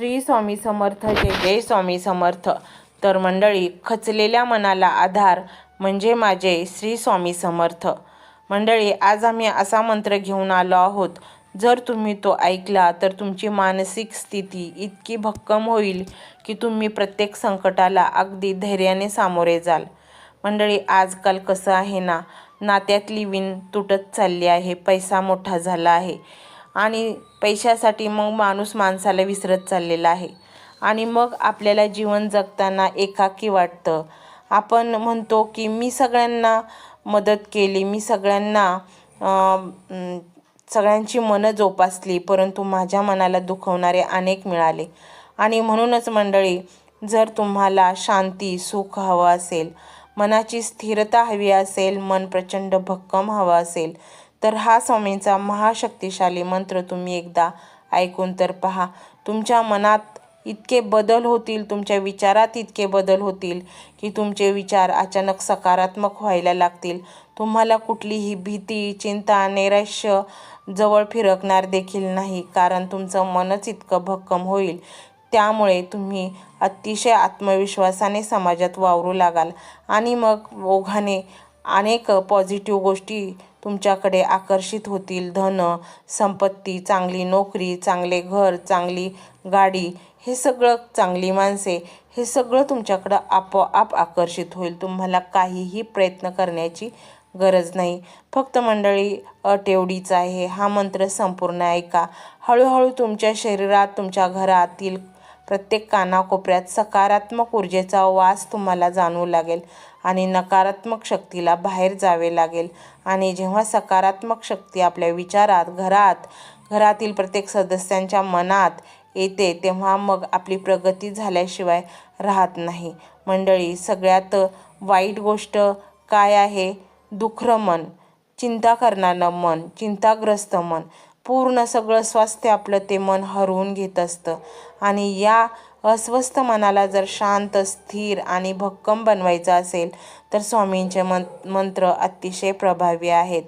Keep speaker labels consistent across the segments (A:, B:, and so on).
A: श्री स्वामी समर्थ जय जय स्वामी समर्थ. तर मंडळी खचलेल्या मनाला आधार म्हणजे माझे श्री स्वामी समर्थ. मंडळी आज आम्ही असा मंत्र घेऊन आलो आहोत. जर तुम्ही तो ऐकला तर तुमची मानसिक स्थिती इतकी भक्कम होईल की तुम्ही प्रत्येक संकटाला अगदी धैर्याने सामोरे जाल. मंडळी आजकाल कसं आहे ना नात्यातली विण तुटत चालली आहे पैसा मोठा झाला आहे. आणि पैशासाठी मग माणूस माणसाला विसरत चाललेला आहे. आणि मग आपल्याला जीवन जगताना एकाकी वाटतं. आपण म्हणतो की मी सगळ्यांना मदत केली मी सगळ्यांना सगळ्यांची मनं जोपासली परंतु माझ्या मनाला दुखवणारे अनेक मिळाले. आणि म्हणूनच मंडळी जर तुम्हाला शांती सुख हवं असेल मनाची स्थिरता हवी असेल मन प्रचंड भक्कम हवं असेल तर हा स्वामींचा महाशक्तिशाली मंत्र तुम्ही एकदा ऐकून तर पहा. तुमच्या मनात इतके बदल होतील तुमच्या विचारात इतके बदल होतील की तुमचे विचार अचानक सकारात्मक व्हायला लागतील. तुम्हाला कुठलीही भीती चिंता नैराश्य जवळ फिरकणार देखील नाही कारण तुमचं मनच इतकं भक्कम होईल. त्यामुळे तुम्ही अतिशय आत्मविश्वासाने समाजात वावरू लागाल. आणि मग ओघाने अनेक पॉझिटिव्ह गोष्टी तुमच्याकडे आकर्षित होतील धन संपत्ती चांगली नोकरी चांगले घर चांगली गाडी हे सगळं चांगली माणसे हे सगळं तुमच्याकडं आपोआप आकर्षित होईल. तुम्हाला काहीही प्रयत्न करण्याची गरज नाही. फक्त मंडळी अट एवढीच आहे. हा मंत्र संपूर्ण ऐका. हळूहळू तुमच्या शरीरात तुमच्या घरातील प्रत्येक कानाकोपऱ्यात सकारात्मक ऊर्जेचा वास तुम्हाला जाणवू लागेल आणि नकारात्मक शक्तीला बाहेर जावे लागेल. आणि जेव्हा सकारात्मक शक्ती आपल्या विचारात घरात घरातील प्रत्येक सदस्यांच्या मनात येते तेव्हा मग आपली प्रगती झाल्याशिवाय राहत नाही. मंडळी सगळ्यात वाईट गोष्ट काय आहे? दुखरं मन चिंता करणारं मन चिंताग्रस्त मन. पूर्ण सगळं स्वास्थ्य आपलं ते मन हरवून घेत असतं. आणि या अस्वस्थ मनाला जर शांत स्थिर आणि भक्कम बनवायचं असेल तर स्वामींचे मं मंत्र अतिशय प्रभावी आहेत.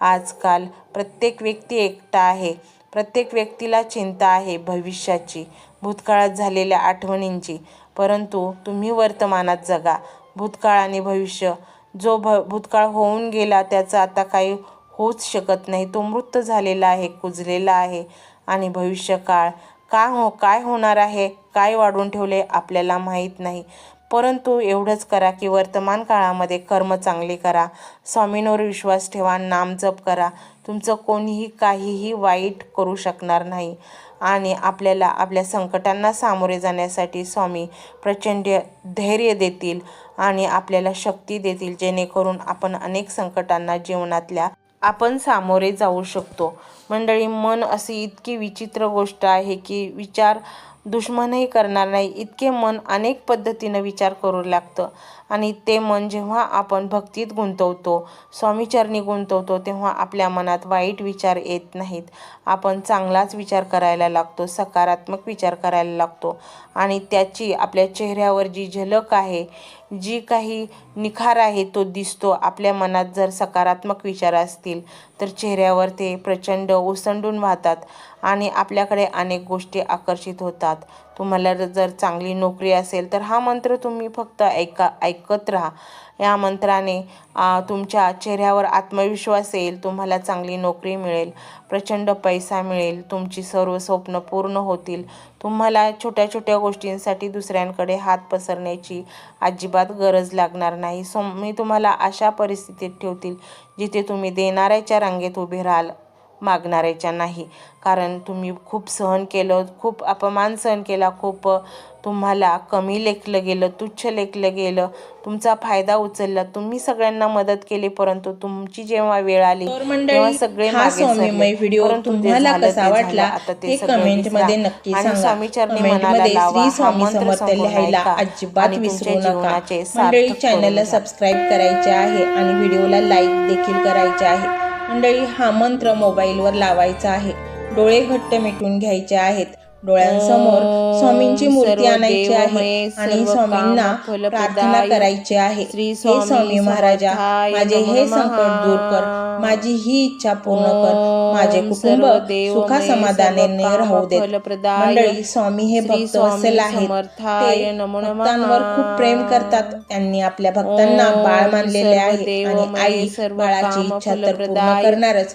A: आजकाल प्रत्येक व्यक्ती एकटा आहे. प्रत्येक व्यक्तीला चिंता आहे भविष्याची भूतकाळात झालेल्या आठवणींची. परंतु तुम्ही वर्तमानात जगा. भूतकाळ आणि भविष्य जो भ भूतकाळ होऊन गेला त्याचं आता काही होऊच शकत नाही. तो मृत झालेला आहे कुजलेला आहे. आणि भविष्यकाळ का हो काय होणार आहे? काय वाढून ठेवले आपल्याला माहीत नाही. परंतु एवढंच करा की वर्तमान काळामध्ये कर्म चांगले करा. स्वामींवर विश्वास ठेवा नामजप करा. तुमचं कोणीही काहीही वाईट करू शकणार नाही. आणि आपल्याला आपल्या संकटांना सामोरे जाण्यासाठी स्वामी प्रचंड धैर्य देतील आणि आपल्याला शक्ती देतील जेणेकरून आपण अनेक संकटांना जीवनातल्या आपण सामोरे जाऊ शकतो. मंडळी मन अशी इतकी विचित्र गोष्ट आहे की विचार दुश्मनही करणार नाही. इतके मन अनेक पद्धतीनं विचार करू लागतं. आणि ते मन जेव्हा आपण भक्तीत गुंतवतो स्वामीचरणी गुंतवतो तेव्हा आपल्या मनात वाईट विचार येत नाहीत. आपण चांगलाच विचार करायला लागतो सकारात्मक विचार करायला लागतो आणि त्याची आपल्या चेहऱ्यावर जी झलक आहे जी काही निखार आहे तो दिसतो. आपल्या मनात जर सकारात्मक विचार असतील तर चेहऱ्यावर ते प्रचंड ओसंडून वाहतात आणि आपल्याकडे अनेक गोष्टी आकर्षित होतात. तुम्हाला जर चांगली नोकरी असेल तर हा मंत्र तुम्ही फक्त ऐका ऐक. ऐकत राहा. या मंत्राने तुमच्या चेहऱ्यावर आत्मविश्वास येईल तुम्हाला चांगली नोकरी मिळेल प्रचंड पैसा मिळेल तुमची सर्व स्वप्न पूर्ण होतील. तुम्हाला छोट्या छोट्या गोष्टींसाठी दुसऱ्यांकडे हात पसरण्याची अजिबात गरज लागणार नाही. सो मी तुम्हाला अशा परिस्थितीत ठेवतील जिथे तुम्ही देणाऱ्याच्या रांगेत उभे राहाल. मागणाऱ्याच्या नाही कारण तुम्ही खूप सहन केलं खूप अपमान सहन केला खूप तुम्हाला कमी लेखलं गेलं तुच्छ लेखलं गेलं तुमचा फायदा उचलला तुम्ही सगळ्यांना मदत केली परंतु तुमची जेव्हा वेळ आली तेव्हा सगळे.
B: व्हिडिओ तुम्हाला कसा. वाटला
A: आता ते
B: कमेंट. मध्ये नक्की
A: आणि
B: सांगा
A: स्वामीचरणी
B: कमेंट
A: मनाला लावा.
B: स्वामी लिहायला. अजिबात विसरू नका मंडळी चॅनलला. सबस्क्राईब करायचे आहे आणि व्हिडिओला लाईक देखील करायचे आहे मंडळी हा मंत्र मोबाईलवर लावायचा आहे. डोळे घट्ट मिटून घ्यायचे आहेत.
A: डोळ्यांसमोर स्वामींची मूर्ती आणायची आहे आणि स्वामींना प्रार्थना करायची आहे.
C: श्री
A: हे
C: स्वामी
A: महाराजा माझे हे. संकट दूर कर. माझी ही इच्छा पूर्ण कर. माझे कुटुंब सुखा समाधानाने राहू
C: कामफलप्रदाय,
A: मंडळी स्वामी हे भक्त असेल आहेत.
C: समर्थाय
A: ते. भक्तांवर खूप प्रेम करतात. त्यांनी आपल्या भक्तांना बाळ मानलेले आहे. आणि आई बाळाची इच्छा तर पूर्ण करणारच.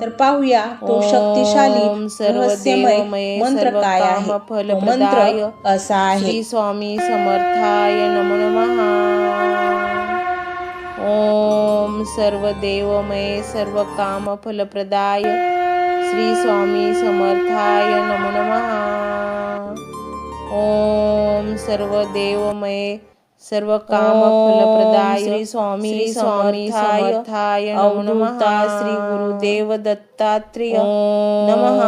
A: तर पाहूया तो शक्तिशाली रहस्यमय मंत्र काय आहे. तो मंत्र असा आहे.
C: स्वामी समर्थाय नमो नमः. ओम सर्व देवमय सर्व काम फलप्रदाय श्री स्वामी समर्थाय नमो नमः. ओम सर्व देवमय सर्व काम फलप्रदाय श्री स्वामी समर्थाय नमो नमः। श्री गुरुदेव दत्तात्रेय नमः।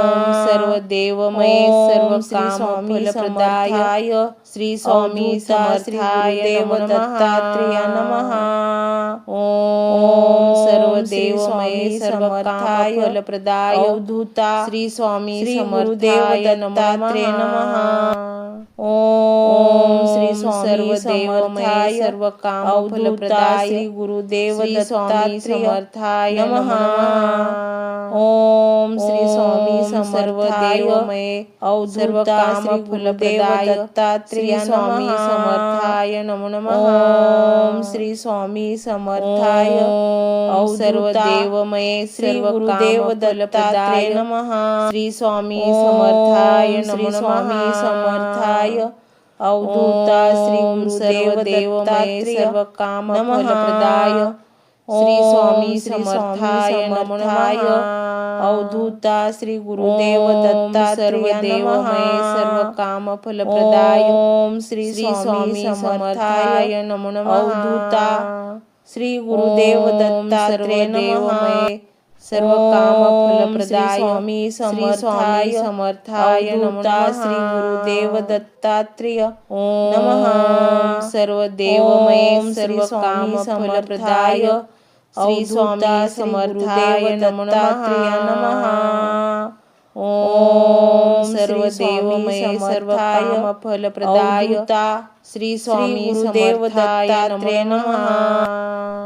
C: सर्व देवमय सर्व काम फलप्रदाय श्री स्वामी समर्थाय देव दत्तात्रेय नमः। ओम सर्व देवमय सर्व काम फलप्रदाय अवधूता श्री स्वामी समर्थाय दत्तात्रेय नमः। ओम श्री स्वामी समर्थाय सर्व काम फलप्रदाय श्री गुरुदेव समर्थाय नमः ओम श्री स्वामी सर्व देवमय सर्व काम फलप्रदाय दत्तात्रेय स्वामी समर्थाय नमो नमः। ओम श्री स्वामी समर्थाय सर्व देवमय श्री गुरुदेव दत्तात्रेय नमः। श्री स्वामी समर्थाय नमो नमः। समर्थाय अवधूता श्री गुरुदेव देवमय सर्व काम फलप्रदाय श्री स्वामी समर्थाय नमो नमः। अवधूता श्री गुरुदेव दत्ता सर्व देवमय सर्व काम फलप्रदाय ओम श्री स्वामी समर्थाय। नमो नमः। अवधूता श्री गुरुदेव दत्ता सर्व देवमय सर्व काम फलप्रदाय स्वामी समर्थाय समर्थाय नमः श्री गुरुदेव दत्तात्रेय नमः। सर्व देवमय सर्व काम फलप्रदाय श्री स्वामी समर्थाय नमो नमः। ओम सर्व देवमय सर्व काम फलप्रदाय श्री स्वामी गुरुदेव दत्तात्रेय नमः।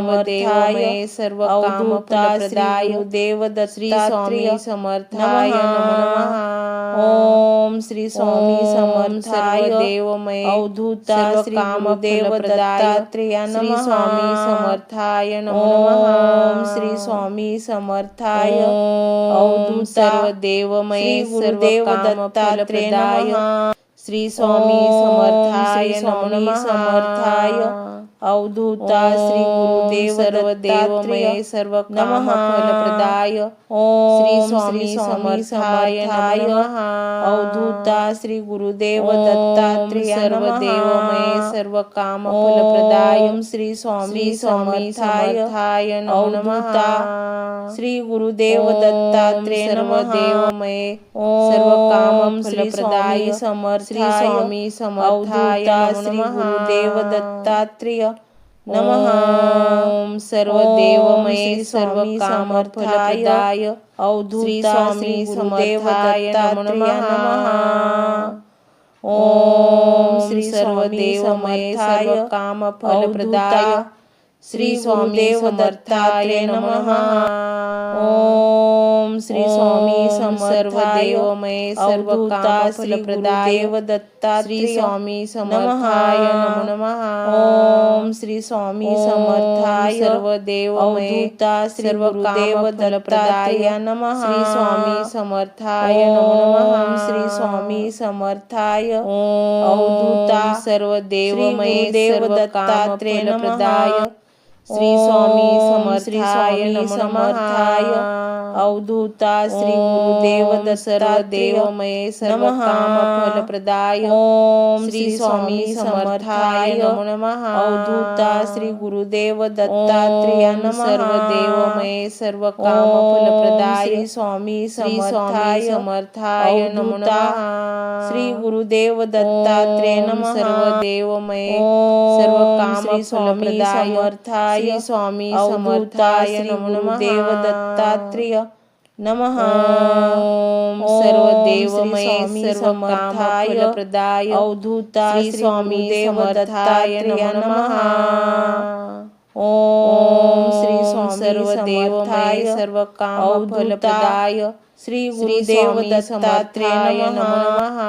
C: स्वामी सर्व देवमय सर्व काम फलप्रदाय देव श्री स्वामी समर्थाय। नमो ओम श्री स्वामी समर्थाय देवमय अवधूता श्री काम देव दत्तात्रेय श्री स्वामी समर्थाय नमो श्री स्वामी समर्थाय। अवधूत सर्व देवमय सर्व दत्तात्रेय श्री स्वामी समर्थाय नमो नमः। समर्थाय। अवधूता श्री गुरुदेव सर्व देवमय सर्व काम फलप्रदाय ओम श्री स्वामी समर्थाय नमः। अवधूता श्री गुरुदेव दत्तात्रेय सर्व देवमय सर्व काम फलप्रदाय श्री स्वामी समर्थाय नमो। नमः श्री गुरुदेव दत्तात्रेय सर्व देवमय सर्व काम फलप्रदाय समर्थ श्री स्वामी समर्थाय श्री गुरुदेव दत्तात्रेय नमः। ओम सर्व देवमय सर्व काम फलप्रदाय अवधूत स्वामी समर्थाय नमो। ओम श्री सर्व देवमय सर्व काम फलप्रदाय श्री स्वामी समर्थाय नमः। ओम श्री स्वामी सर्व देवमय सर्व काम दत्ता श्री स्वामी समर्थाय नमो नमः ओम श्री स्वामी समर्थाय सर्व देवमय सर्व काम फलप्रदाय नमः। श्री स्वामी समर्थाय नमो नमः। श्री स्वामी समर्थाय अवधूता सर्व देवमय देव दत्तात्रेय प्रदाय श्री स्वामी समर्थाय नमः
B: अवधूता श्री गुरुदेव
C: सर्व काम फलप्रदाय
B: ओम
C: श्री स्वामी समर्थाय नमो नमः.
B: अवधूता श्री गुरुदेव दत्तात्रेय नमः.
C: सर्व देवमय सर्व काम फलप्रदाय
B: श्री स्वामी
C: श्री स्वामी
B: समर्थाय.
C: समर्थाय नमो नमः.
B: श्री गुरुदेव दत्तात्रेय नमः.
C: सर्व काम
B: स्वामी समर्थाय.
C: श्री स्वामी समर्थाय नमो नमः
B: गुरुदेव दत्तात्रेय नमः।
C: ओम सर्व देवमय
B: श्री स्वामी समर्थाय।
C: नमः।
B: ओम श्री स्वामी
C: सर्व देवमय
B: श्री
C: श्री
B: गुरुदेव दत्तात्रेय नमः।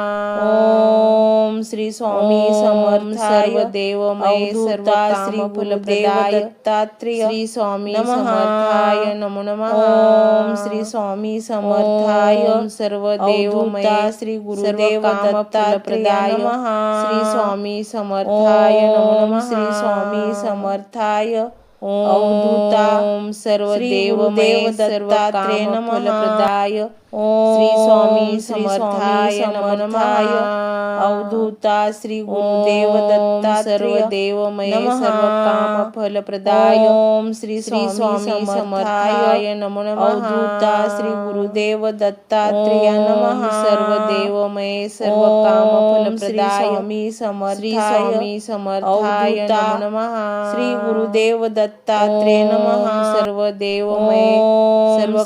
B: ओम श्री स्वामी
C: ओम
B: समर्थाय।
C: सर्व देवमय सर्व
B: अवधूता श्री गुरुदेव दत्तात्रेय
C: श्री स्वामी
B: नमः।
C: समर्थाय नमो नमः।
B: ओम श्री स्वामी समर्थाय
C: ओम सर्व देवमय
B: अवधूता श्री गुरुदेव दत्तात्रेय नमः।
C: श्री स्वामी समर्थाय नमो नमः
B: श्री स्वामी समर्थाय
C: ओम
B: अवधूता
C: सर्व
B: श्री
C: देवमय
B: गुरुदेव
C: सर्व
B: दत्तात्रेय
C: काम
B: नमः.
C: फलप्रदाय.
B: ओम
C: श्री स्वामी
B: श्री स्वामी
C: नमो
B: समर्थाय अवधूता श्री गुरुदेव
C: ओम
B: दत्तात्रेय
C: सर्व देवमय
B: नमः।
C: सर्व काम फलप्रदाय
B: ओम श्री
C: श्री
B: स्वामी समर्थाय
C: नमो नमः।
B: अवधूता श्री गुरुदेव दत्तात्रेय नमः।
C: सर्व देवमय सर्व
B: ओम
C: काम
B: श्री
C: फलप्रदाय
B: स्वामी समर्थाय
C: स्वामी समर्थाय नमो नमः।
B: श्री गुरुदेव दत्तात्रेय नमः।
C: सर्व देवमय
B: ओम
C: सर्व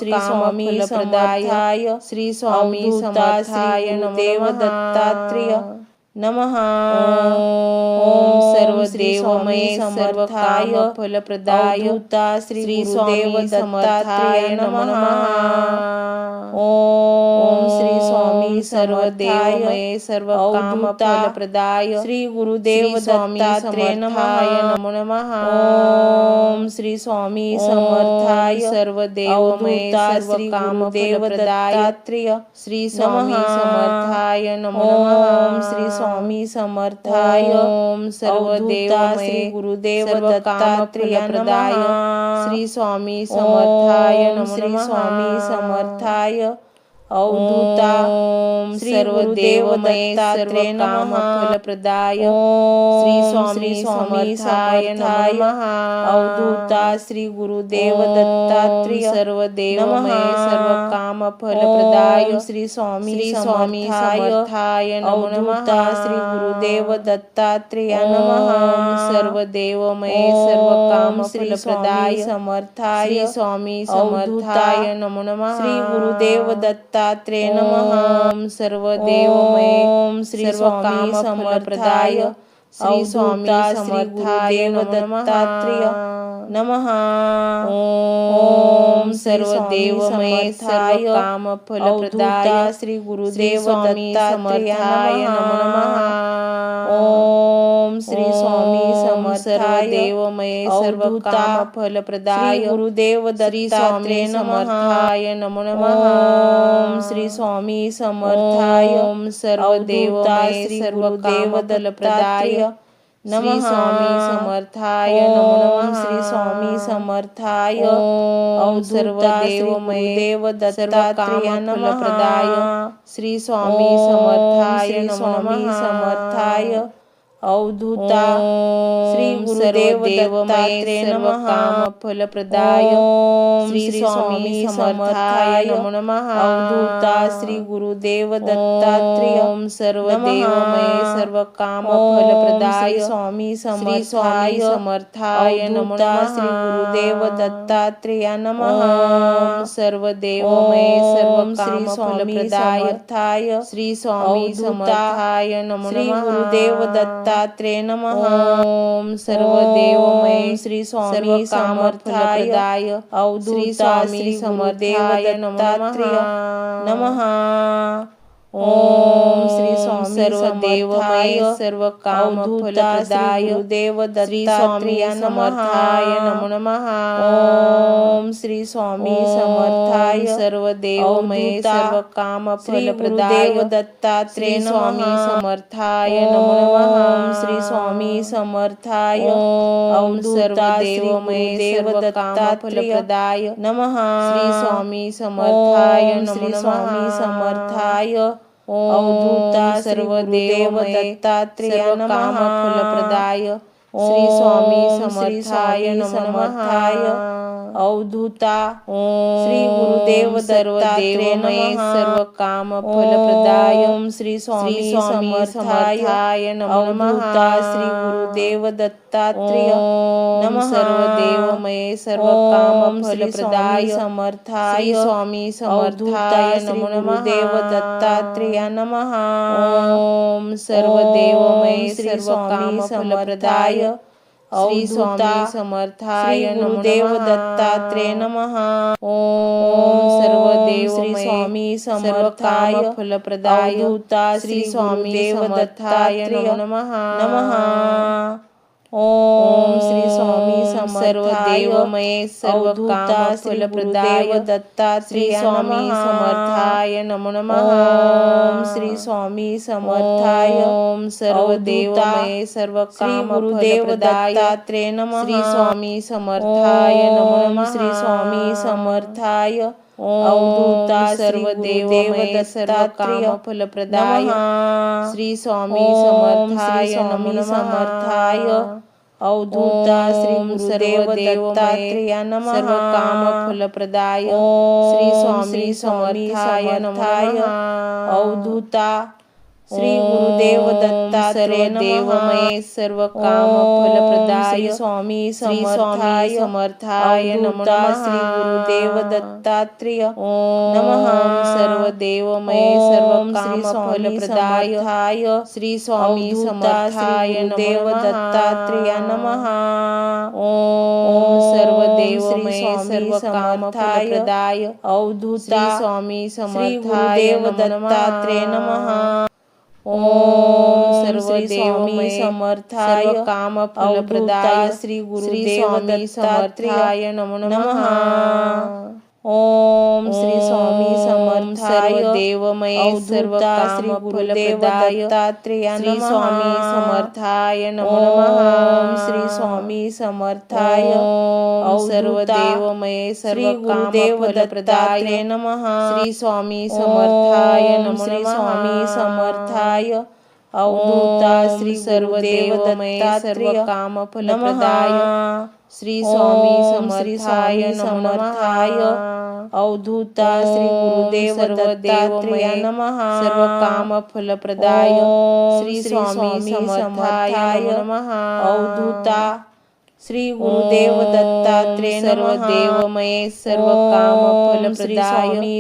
B: श्री
C: काम
B: स्वामी
C: फलप्रदाय
B: समर्थाय
C: श्री नमो।
B: गुरुदेव
C: नमः
B: दत्तात्रेय नमः
C: ओम सर्व
B: श्री
C: देवमय
B: स्वामी
C: सर्व
B: समर्थाय
C: फलप्रदाय
B: श्री
C: स्वामी समर्थाय नमः
B: ओम श्री स्वामी
C: सर्व
B: समर्थाय
C: देवमय सर्व काम
B: अवधूता।
C: फलप्रदाय
B: श्री गुरुदेव
C: स्वामी
B: दत्तात्रेय
C: समर्थाय
B: नमः।
C: नमो
B: ओम श्री स्वामी समर्थाय
C: ओम सर्व देवमय सर्व
B: श्री
C: स्वामी समर्थाय नमो नमः।
B: श्री स्वामी समर्थाय
C: ओम सर्व
B: अवधूता
C: देवमय
B: श्री गुरुदेव
C: सर्व काम
B: दत्तात्रेय
C: फलप्रदाय
B: नमः।
C: श्री स्वामी समर्थाय
B: ओम
C: नमो
B: श्री
C: नमः।
B: स्वामी समर्थाय। अवधूता
C: ओम
B: श्री गुरुदेव दत्तात्रेय
C: काम
B: नमः
C: फलप्रदाय श्री स्वामी
B: स्वामी
C: समर्थाय
B: अवधूता श्री गुरुदेव दत्तात्रेय
C: सर्व देवमय काम फलप्रदाय
B: श्री स्वामी
C: श्री स्वामी
B: समर्थाय अवधूता श्री गुरुदेव दत्तात्रेय नमः।
C: ओम सर्व देवमय सर्व काम
B: श्री
C: फलप्रदाय
B: समर्थाय
C: स्वामी समर्थाय नमो नमः।
B: श्री गुरुदेव दत्तात्रेय नमः।
C: सर्वदेवमय
B: ओम श्री स्वामी
C: समर्पदाय श्री स्वामी समर्थाय
B: दत्तात्रेय नमः।
C: ओम सर्वदेवमय
B: सर्वकाम
C: सर्व काम फलप्रदाय
B: प्रदाय श्री गुरुदेव
C: स्वामी
B: दत्तात्रेय
C: नमः।
B: ओम श्री स्वामी
C: ओम सर्व
B: समर्थाय
C: देवमय सर्व
B: अवधूता
C: काम
B: श्री
C: फलप्रदाय
B: गुरुदेव
C: श्री
B: दत्तात्रेय
C: स्वामी
B: नमः।
C: समर्थाय नमो नमः।
B: ओम श्री स्वामी समर्थाय
C: ओम सर्व
B: अवधूता
C: देवमय
B: श्री
C: सर्व
B: गुरुदेव
C: काम फलप्रदाय।
B: दत्तात्रेय
C: श्री
B: नमः
C: स्वामी समर्थाय नमो
B: श्री स्वामी समर्थाय।
C: ओम सर्व
B: देव श्री
C: देवमय
B: दत्तात्रेय
C: फलप्रदाय श्री स्वामी समर्थाय
B: श्री स्वामी समर्थाय। अवधूता श्री गुरुदेव
C: देवमय
B: नमः।
C: काम फलप्रदाय
B: ओम
C: श्री
B: श्री
C: स्वामी समर्थाय नमो नमः।
B: अवधूता श्री गुरुदेव दत्तात्रेय
C: ओम सर्व देवमय सर्व काम
B: ओम
C: फलप्रदाय
B: स्वामी
C: श्री स्वामी
B: समर्थाय
C: समर्थाय नमो नमः।
B: श्री गुरुदेव दत्तात्रेय नमः।
C: सर्व देवमय सर्व
B: श्री स्वामी समर्थाय
C: श्री स्वामी समर्थाय नमो
B: श्री
C: नमः।
B: गुरुदेव दत्तात्रेय नमः।
C: ओम सर्वदेवमय
B: श्री स्वामी
C: सामर्थ्याय।
B: अवधूता
C: स्वामी
B: श्री दत्तात्रेय
C: नमः।
B: नमः। ओम श्री स्वामी
C: सर्व देवमय सर्व काम फलप्रदाय
B: गुरुदेव
C: श्री स्वामी समर्थाय नमो नमः
B: ओम श्री स्वामी समर्थाय
C: सर्व देवमय
B: अवधूता
C: सर्व काम फलप्रदाय
B: गुरुदेव दत्तात्रेय
C: स्वामी. समर्थाय नमो नमः।
B: ओम श्री स्वामी समर्थाय
C: ओम
B: अवधूता
C: सर्व
B: श्री
C: देवमय
B: गुरुदेव
C: सर्व काम फलप्रदाय
B: नमः।
C: श्री स्वामी समर्थाय नमो।
B: श्री स्वामी समर्थाय अवधूता श्री
C: सर्व
B: गुरुदेव
C: देवमय
B: दत्तात्रेय
C: सर्व
B: नमः.
C: काम फलप्रदाय श्री स्वामी
B: श्री
C: समर्थाय
B: समर्थाय. अवधूता श्री गुरुदेव
C: सर्व
B: दत्तात्रेय
C: देवमय
B: नमः.
C: सर्व काम फलप्रदाय
B: ओम श्री स्वामी समर्थाय अवधूता श्री गुरुदेव दत्तात्रेय नमः.
C: सर्व देवमय सर्व काम फलप्रदाय
B: स्वामी समर्थाय
C: स्वामी समर्थाय
B: श्री
C: नमो
B: गुरुदेव दत्तात्रेय नमः.
C: ओम सर्व
B: ओम
C: देवमय सर्व काम
B: समर्थाय
C: फलप्रदाय श्री
B: अवधूता
C: स्वामी समर्थाय
B: गुरुदेव दत्तात्रेय नमः।
C: ओम सर्व
B: श्री स्वामी समर्थाय।
C: फलप्रदाय।
B: अवधूता
C: श्री स्वामी देव
B: दत्तात्रेय
C: नमः। नमः। ओम
B: श्री स्वामी
C: सर्व
B: समर्थाय
C: देवमय सर्व
B: श्री
C: स्वामी. समर्थाय नमो नमः।
B: ओम श्री स्वामी समर्थाय
C: ओम सर्व
B: अवधूता
C: देवमय
B: श्री
C: काम
B: गुरुदेव
C: फलप्रदाय
B: दत्तात्रेय नमः।
C: श्री स्वामी समर्थाय नमो नमः।
B: श्री स्वामी समर्थाय
C: ओम
B: अवधूता श्री
C: सर्व
B: गुरुदेव
C: देवमय सर्व
B: दत्तात्रेय
C: काम फलप्रदाय श्री स्वामी समर्थाय नमो नमः।
B: समर्थाय। अवधूता श्री
C: ओम
B: गुरुदेव
C: सर्व देवमय
B: दत्तात्रेय नमः।
C: सर्व काम फलप्रदाय
B: ओम
C: श्री स्वामी समर्थाय नमः
B: अवधूता श्री गुरुदेव दत्तात्रेय
C: सर्व
B: नमः.
C: देवमय सर्व काम
B: ओम
C: फलप्रदाय
B: स्वामी
C: श्री
B: समर्थाय
C: स्वामी समर्थाय नमः
B: श्री गुरुदेव दत्तात्रेय नमः.
C: सर्व देवमय सर्व
B: ओम
C: काम
B: श्री स्वामी
C: फलप्रदाय श्री स्वामी समर्थाय नमः.
B: दत्तात्रेय नमः
C: ओम काम
B: समर्थाय
C: फलप्रदाय
B: अवधूता
C: स्वामी समर्थाय नमः.
B: दत्तात्रेय नमः
C: ओम सर्व
B: श्री स्वामी समर्थाय
C: काम फलप्रदाय
B: प्रदाय श्री गुरुदेव
C: स्वामी
B: दत्तात्रेय
C: समर्थाय नमो नमः।
B: नमः। ओम श्री स्वामी समर्थाय
C: सर्व देवमय सर्व
B: श्री गुरुदेव
C: फलप्रदाय
B: दत्तात्रेय
C: श्री स्वामी समर्थाय नमो
B: ओम
C: नमः।
B: श्री स्वामी समर्थाय
C: ओम सर्व
B: अवधूता
C: देवमय
B: श्री
C: काम
B: गुरुदेव
C: फलप्रदाय
B: दत्तात्रेय नमः।
C: श्री स्वामी समर्थाय नमो।
B: श्री स्वामी समर्थाय अवधूता
C: ओम
B: श्री
C: सर्व
B: गुरुदेव
C: देवमय
B: दत्तात्रेय
C: सर्व काम
B: नमः।
C: फलप्रदाय श्री स्वामी
B: ओम श्री
C: समर्थाय
B: स्वामी
C: नमो
B: समर्थाय।
C: नमः।
B: अवधूता श्री
C: ओम
B: गुरुदेव
C: सर्व
B: दत्तात्रेय
C: देवमय
B: नमः।
C: सर्व काम फलप्रदाय।
B: ओम
C: श्री स्वामी समर्थाय नमो नमः।
B: अवधूता श्री गुरुदेव दत्तात्रेय
C: सर्व
B: नमः।
C: देवमय सर्व काम
B: ओम श्री
C: फलप्रदाय
B: स्वामी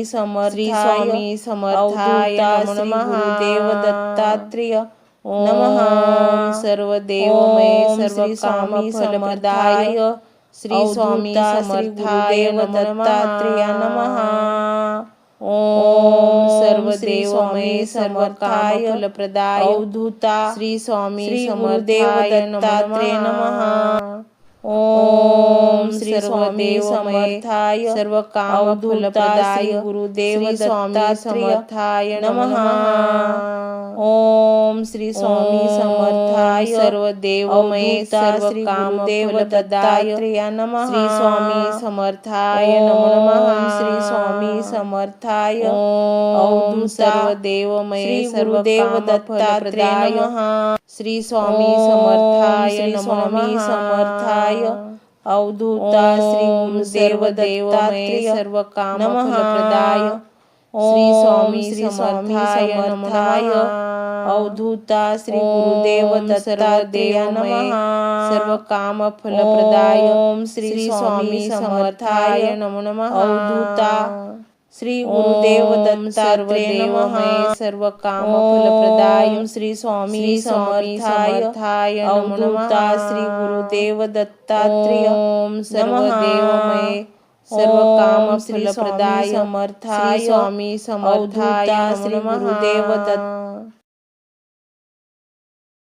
C: श्री
B: समर्थाय
C: स्वामी समर्थाय नमो।
B: गुरुदेव दत्तात्रेय नमः।
C: सर्व देवमय सर्व
B: श्री स्वामी समर्थाय दत्तात्रेय
C: नमः।
B: नमः।
C: ओम सर्व
B: श्री स्वामी
C: सर्व काम
B: समर्थाय
C: फलप्रदाय
B: अवधूता
C: श्री स्वामी समर्थाय
B: दत्तात्रेय
C: नमः। फलप्रदाय
B: श्री गुरुदेव दत्तात्रेय
C: समर्थाय नमो।
B: ओम श्री स्वामी समर्थाय
C: सर्व देवमय
B: अवधूता
C: सर्व
B: श्री
C: काम फलप्रदाय
B: दत्तात्रेय नमः।
C: श्री स्वामी समर्थाय नमो नमः।
B: श्री स्वामी समर्थाय।
C: ओम
B: अवधूता
C: सर्व देवमय
B: श्री
C: सर्व
B: गुरुदेव दत्तात्रेय नमः।
C: श्री स्वामी समर्थाय
B: श्री
C: नमो
B: स्वामी
C: नमः।
B: समर्थाय। अवधूता श्री गुरुदेव
C: सर्व काम फलप्रदाय श्री स्वामी
B: श्री
C: समर्थाय नमो।
B: समर्थाय अवधूता श्री गुरुदेव
C: ओम सर्व
B: नमः।
C: काम फलप्रदाय
B: ओम श्री स्वामी समर्थाय
C: नमो नमः।
B: अवधूता श्री गुरुदेव दत्तात्रेय नमः।
C: सर्व काम फलप्रदाय।
B: श्री स्वामी समर्थाय
C: नमो नमः।
B: श्री गुरुदेव दत्तात्रेय
C: ओम सर्व
B: नमः।
C: देवमय सर्व काम फलप्रदाय।
B: समर्थाय
C: स्वामी समर्थाय
B: श्री गुरुदेव दत्त